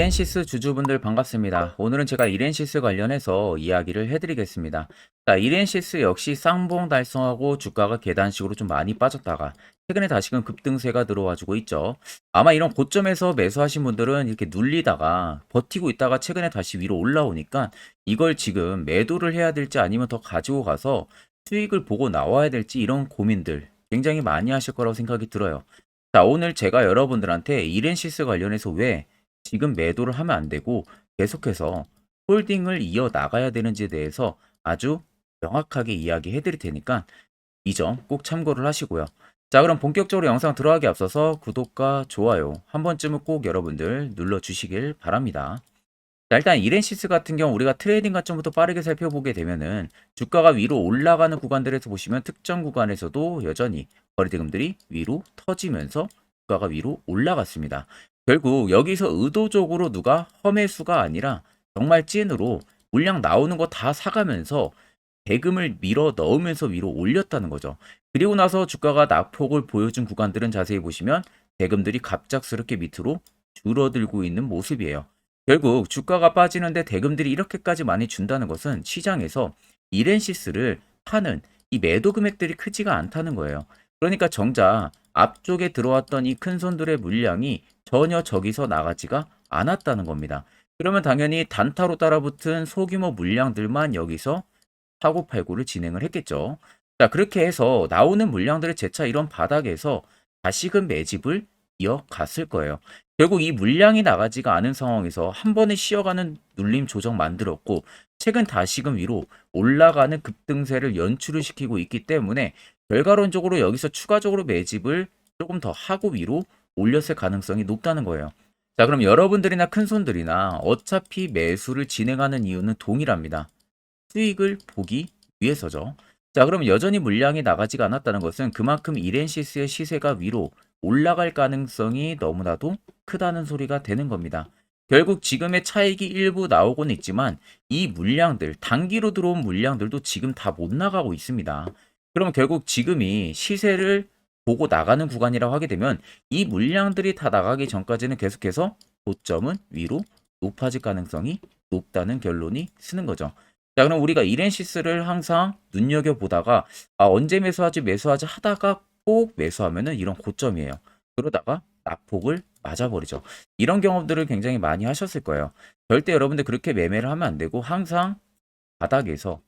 이렌시스 주주분들 반갑습니다. 오늘은 제가 이렌시스 관련해서 이야기를 해드리겠습니다. 자, 이렌시스 역시 쌍봉 달성하고 주가가 계단식으로 좀 많이 빠졌다가 최근에 다시금 급등세가 들어와주고 있죠. 아마 이런 고점에서 매수하신 분들은 이렇게 눌리다가 버티고 있다가 최근에 다시 위로 올라오니까 이걸 지금 매도를 해야 될지 아니면 더 가지고 가서 수익을 보고 나와야 될지 이런 고민들 굉장히 많이 하실 거라고 생각이 들어요. 자, 오늘 제가 여러분들한테 이렌시스 관련해서 왜 지금 매도를 하면 안 되고 계속해서 홀딩을 이어 나가야 되는지에 대해서 아주 명확하게 이야기해 드릴 테니까 이 점 꼭 참고를 하시고요. 자, 그럼 본격적으로 영상 들어가기 앞서서 구독과 좋아요 한 번쯤은 꼭 여러분들 눌러 주시길 바랍니다. 자, 일단 이렌시스 같은 경우 우리가 트레이딩 관점부터 빠르게 살펴보게 되면은 주가가 위로 올라가는 구간들에서 보시면 특정 구간에서도 여전히 거래대금들이 위로 터지면서 주가가 위로 올라갔습니다. 결국 여기서 의도적으로 누가 험해수가 아니라 정말 찐으로 물량 나오는 거 다 사가면서 대금을 밀어 넣으면서 위로 올렸다는 거죠. 그리고 나서 주가가 낙폭을 보여준 구간들은 자세히 보시면 대금들이 갑작스럽게 밑으로 줄어들고 있는 모습이에요. 결국 주가가 빠지는데 대금들이 이렇게까지 많이 준다는 것은 시장에서 이렌시스를 파는 이 매도 금액들이 크지가 않다는 거예요. 그러니까 정작 앞쪽에 들어왔던 이 큰 손들의 물량이 전혀 저기서 나가지가 않았다는 겁니다. 그러면 당연히 단타로 따라붙은 소규모 물량들만 여기서 사고 팔고를 진행을 했겠죠. 자, 그렇게 해서 나오는 물량들의 재차 이런 바닥에서 다시금 매집을 이어갔을 거예요. 결국 이 물량이 나가지가 않은 상황에서 한 번에 쉬어가는 눌림 조정 만들었고 최근 다시금 위로 올라가는 급등세를 연출을 시키고 있기 때문에 결과론적으로 여기서 추가적으로 매집을 조금 더 하고 위로 올렸을 가능성이 높다는 거예요. 자, 그럼 여러분들이나 큰손들이나 어차피 매수를 진행하는 이유는 동일합니다. 수익을 보기 위해서죠. 자, 그럼 여전히 물량이 나가지가 않았다는 것은 그만큼 이렌시스의 시세가 위로 올라갈 가능성이 너무나도 크다는 소리가 되는 겁니다. 결국 지금의 차익이 일부 나오고는 있지만 이 물량들, 단기로 들어온 물량들도 지금 다 못 나가고 있습니다. 그러면 결국 지금이 시세를 보고 나가는 구간이라고 하게 되면 이 물량들이 다 나가기 전까지는 계속해서 고점은 위로 높아질 가능성이 높다는 결론이 쓰는 거죠. 자, 그럼 우리가 이렌시스를 항상 눈여겨보다가 아, 언제 매수하지 매수하지 하다가 꼭 매수하면은 이런 고점이에요. 그러다가 낙폭을 맞아버리죠. 이런 경험들을 굉장히 많이 하셨을 거예요. 절대 여러분들 그렇게 매매를 하면 안 되고 항상 바닥에서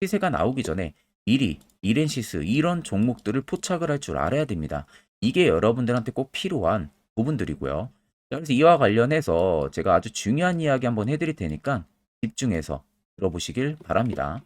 시세가 나오기 전에 미리 이렌시스 이런 종목들을 포착을 할 줄 알아야 됩니다. 이게 여러분들한테 꼭 필요한 부분들이고요. 자, 그래서 이와 관련해서 제가 아주 중요한 이야기 한번 해드릴 테니까 집중해서 들어보시길 바랍니다.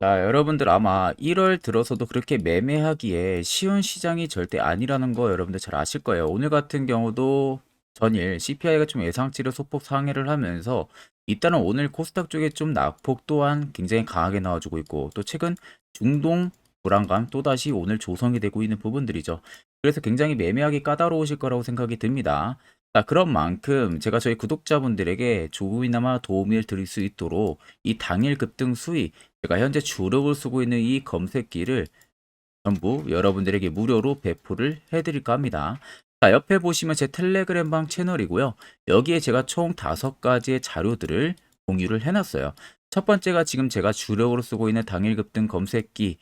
자, 여러분들 아마 1월 들어서도 그렇게 매매하기에 쉬운 시장이 절대 아니라는 거 여러분들 잘 아실 거예요. 오늘 같은 경우도 전일 CPI가 좀 예상치를 소폭 상회를 하면서 일단은 오늘 코스닥 쪽에 좀 낙폭 또한 굉장히 강하게 나와주고 있고 또 최근 중동 불안감 또다시 오늘 조성이 되고 있는 부분들이죠. 그래서 굉장히 매매하기 까다로우실 거라고 생각이 듭니다. 자, 그런 만큼 제가 저희 구독자분들에게 조금이나마 도움을 드릴 수 있도록 이 당일 급등 수익, 제가 현재 주력을 쓰고 있는 이 검색기를 전부 여러분들에게 무료로 배포를 해드릴까 합니다. 자, 옆에 보시면 제 텔레그램방 채널이고요. 여기에 제가 총 다섯 가지의 자료들을 공유를 해놨어요. 첫 번째가 지금 제가 주력으로 쓰고 있는 당일 급등 검색기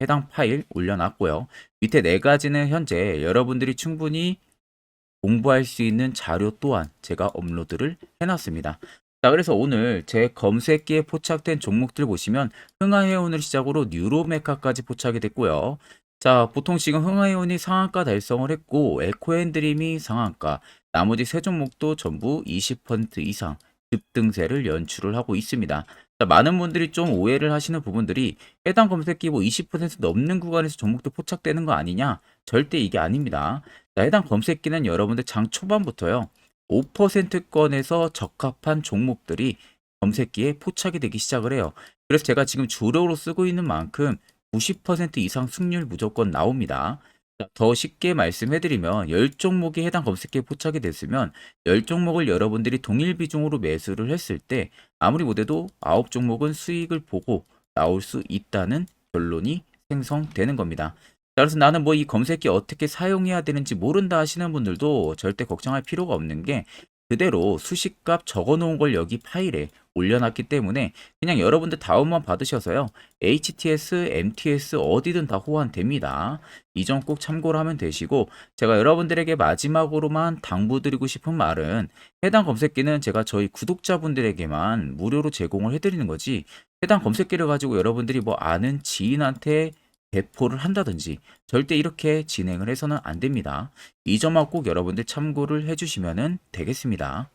해당 파일 올려놨고요. 밑에 네 가지는 현재 여러분들이 충분히 공부할 수 있는 자료 또한 제가 업로드를 해놨습니다. 자, 그래서 오늘 제 검색기에 포착된 종목들 보시면 흥하해운을 시작으로 뉴로메카까지 포착이 됐고요. 자, 보통 지금 흥하해운이 상한가 달성을 했고 에코앤드림이 상한가, 나머지 세 종목도 전부 20% 이상 급등세를 연출을 하고 있습니다. 자, 많은 분들이 좀 오해를 하시는 부분들이 해당 검색기 뭐 20% 넘는 구간에서 종목도 포착되는 거 아니냐? 절대 이게 아닙니다. 자, 해당 검색기는 여러분들 장 초반부터요. 5%권에서 적합한 종목들이 검색기에 포착이 되기 시작을 해요. 그래서 제가 지금 주력으로 쓰고 있는 만큼 90% 이상 승률 무조건 나옵니다. 자, 더 쉽게 말씀해드리면 10종목이 해당 검색기에 포착이 됐으면 10종목을 여러분들이 동일 비중으로 매수를 했을 때 아무리 못해도 9종목은 수익을 보고 나올 수 있다는 결론이 생성되는 겁니다. 자, 그래서 나는 뭐 이 검색기 어떻게 사용해야 되는지 모른다 하시는 분들도 절대 걱정할 필요가 없는 게 그대로 수식값 적어 놓은 걸 여기 파일에 올려놨기 때문에 그냥 여러분들 다운만 받으셔서요. HTS, MTS 어디든 다 호환됩니다. 이 점 꼭 참고를 하면 되시고 제가 여러분들에게 마지막으로만 당부드리고 싶은 말은 해당 검색기는 제가 저희 구독자분들에게만 무료로 제공을 해드리는 거지 해당 검색기를 가지고 여러분들이 뭐 아는 지인한테 배포를 한다든지 절대 이렇게 진행을 해서는 안 됩니다. 이 점만 꼭 여러분들 참고를 해주시면 되겠습니다.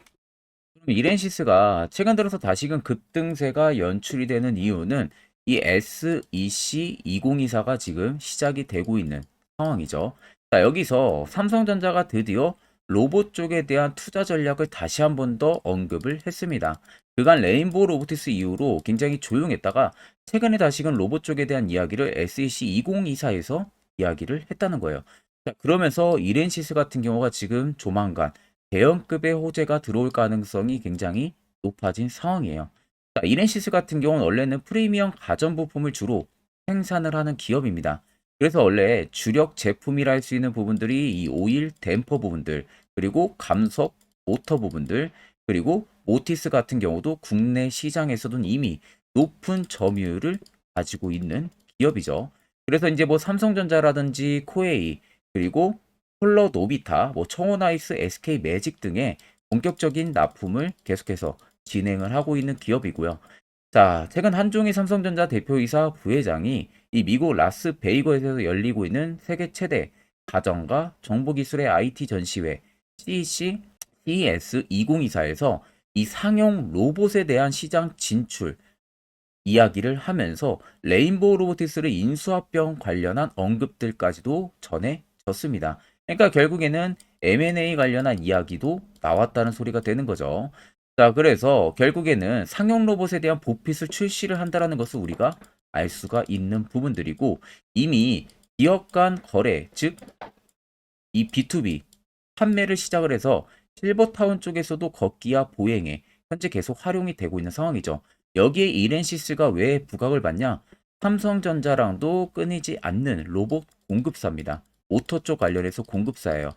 이렌시스가 최근 들어서 다시금 급등세가 연출이 되는 이유는 이 SEC 2024가 지금 시작이 되고 있는 상황이죠. 자, 여기서 삼성전자가 드디어 로봇 쪽에 대한 투자 전략을 다시 한 번 더 언급을 했습니다. 그간 레인보우 로보티스 이후로 굉장히 조용했다가 최근에 다시금 로봇 쪽에 대한 이야기를 SEC 2024에서 이야기를 했다는 거예요. 자, 그러면서 이렌시스 같은 경우가 지금 조만간 대형급의 호재가 들어올 가능성이 굉장히 높아진 상황이에요. 자, 이렌시스 같은 경우는 원래는 프리미엄 가전 부품을 주로 생산을 하는 기업입니다. 그래서 원래 주력 제품이라 할 수 있는 부분들이 이 오일 댐퍼 부분들, 그리고 감속 모터 부분들, 그리고 모티스 같은 경우도 국내 시장에서도 이미 높은 점유율을 가지고 있는 기업이죠. 그래서 이제 뭐 삼성전자라든지 코에이, 그리고 폴러 노비타, 뭐 청원아이스, SK 매직 등의 본격적인 납품을 계속해서 진행을 하고 있는 기업이고요. 자, 최근 한종희 삼성전자 대표이사 부회장이 이 미국 라스베이거스에서 열리고 있는 세계 최대 가정과 정보기술의 IT 전시회 CEC CES 2024에서 이 상용 로봇에 대한 시장 진출 이야기를 하면서 레인보우 로보티스를 인수합병 관련한 언급들까지도 전해졌습니다. 그러니까 결국에는 M&A 관련한 이야기도 나왔다는 소리가 되는 거죠. 자, 그래서 결국에는 상용 로봇에 대한 보핏을 출시를 한다라는 것을 우리가 알 수가 있는 부분들이고 이미 기업 간 거래, 즉 이 B2B 판매를 시작을 해서 실버타운 쪽에서도 걷기와 보행에 현재 계속 활용이 되고 있는 상황이죠. 여기에 이렌시스가 왜 부각을 받냐? 삼성전자랑도 끊이지 않는 로봇 공급사입니다. 모터 쪽 관련해서 공급사예요.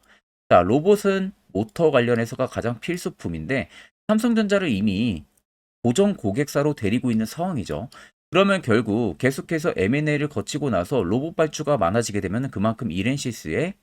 자, 로봇은 모터 관련해서가 가장 필수품인데 삼성전자를 이미 고정 고객사로 데리고 있는 상황이죠. 그러면 결국 계속해서 M&A를 거치고 나서 로봇 발주가 많아지게 되면 그만큼 이렌시스의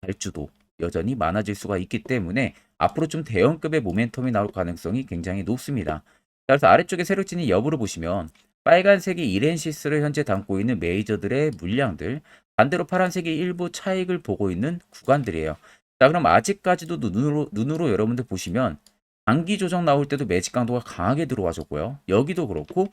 발주도 여전히 많아질 수가 있기 때문에 앞으로 좀 대형급의 모멘텀이 나올 가능성이 굉장히 높습니다. 그래서 아래쪽에 세력진이 여부를 보시면 빨간색이 이렌시스를 현재 담고 있는 메이저들의 물량들, 반대로 파란색이 일부 차익을 보고 있는 구간들이에요. 자, 그럼 아직까지도 눈으로, 눈으로 여러분들 보시면 단기 조정 나올 때도 매직 강도가 강하게 들어와 줬고요. 여기도 그렇고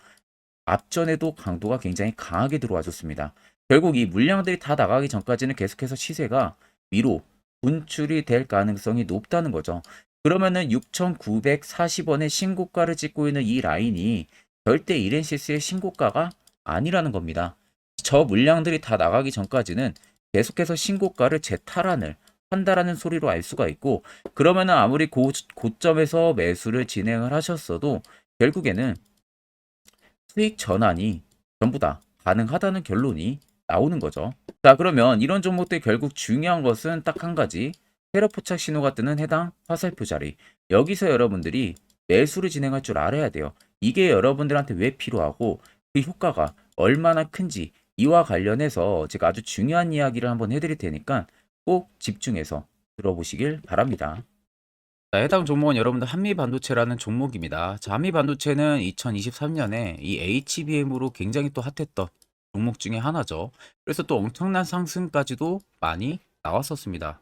앞전에도 강도가 굉장히 강하게 들어와 줬습니다. 결국 이 물량들이 다 나가기 전까지는 계속해서 시세가 위로 분출이 될 가능성이 높다는 거죠. 그러면은 6,940원의 신고가를 찍고 있는 이 라인이 절대 이렌시스의 신고가가 아니라는 겁니다. 저 물량들이 다 나가기 전까지는 계속해서 신고가를 재탈환을 한다라는 소리로 알 수가 있고 그러면은 아무리 고, 고점에서 매수를 진행을 하셨어도 결국에는 수익 전환이 전부 다 가능하다는 결론이 나오는 거죠. 자, 그러면 이런 종목들 결국 중요한 것은 딱 한 가지. 세로 포착 신호가 뜨는 해당 화살표 자리. 여기서 여러분들이 매수를 진행할 줄 알아야 돼요. 이게 여러분들한테 왜 필요하고 그 효과가 얼마나 큰지 이와 관련해서 제가 아주 중요한 이야기를 한번 해드릴 테니까 꼭 집중해서 들어보시길 바랍니다. 자, 해당 종목은 여러분들 한미반도체라는 종목입니다. 자, 한미반도체는 2023년에 이 HBM으로 굉장히 또 핫했던 종목 중에 하나죠. 그래서 또 엄청난 상승까지도 많이 나왔었습니다.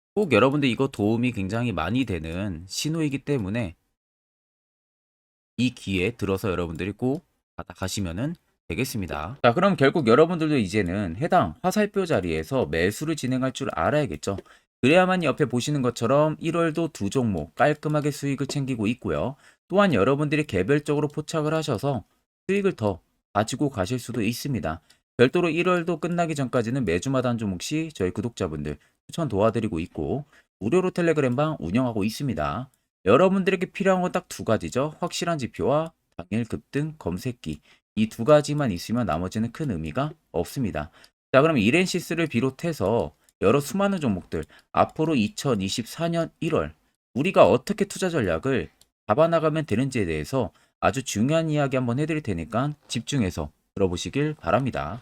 꼭 여러분들 이거 도움이 굉장히 많이 되는 신호이기 때문에 이 기회에 들어서 여러분들이 꼭 받아가시면은 되겠습니다. 자, 그럼 결국 여러분들도 이제는 해당 화살표 자리에서 매수를 진행할 줄 알아야겠죠. 그래야만 옆에 보시는 것처럼 1월도 두 종목 깔끔하게 수익을 챙기고 있고요. 또한 여러분들이 개별적으로 포착을 하셔서 수익을 더 가지고 가실 수도 있습니다. 별도로 1월도 끝나기 전까지는 매주마다 한 종목씩 저희 구독자분들 추천 도와드리고 있고 무료로 텔레그램방 운영하고 있습니다. 여러분들에게 필요한 건 딱 두 가지죠. 확실한 지표와 당일 급등 검색기. 이 두 가지만 있으면 나머지는 큰 의미가 없습니다. 자, 그럼 이렌시스를 비롯해서 여러 수많은 종목들 앞으로 2024년 1월 우리가 어떻게 투자 전략을 잡아나가면 되는지에 대해서 아주 중요한 이야기 한번 해드릴 테니까 집중해서 들어보시길 바랍니다.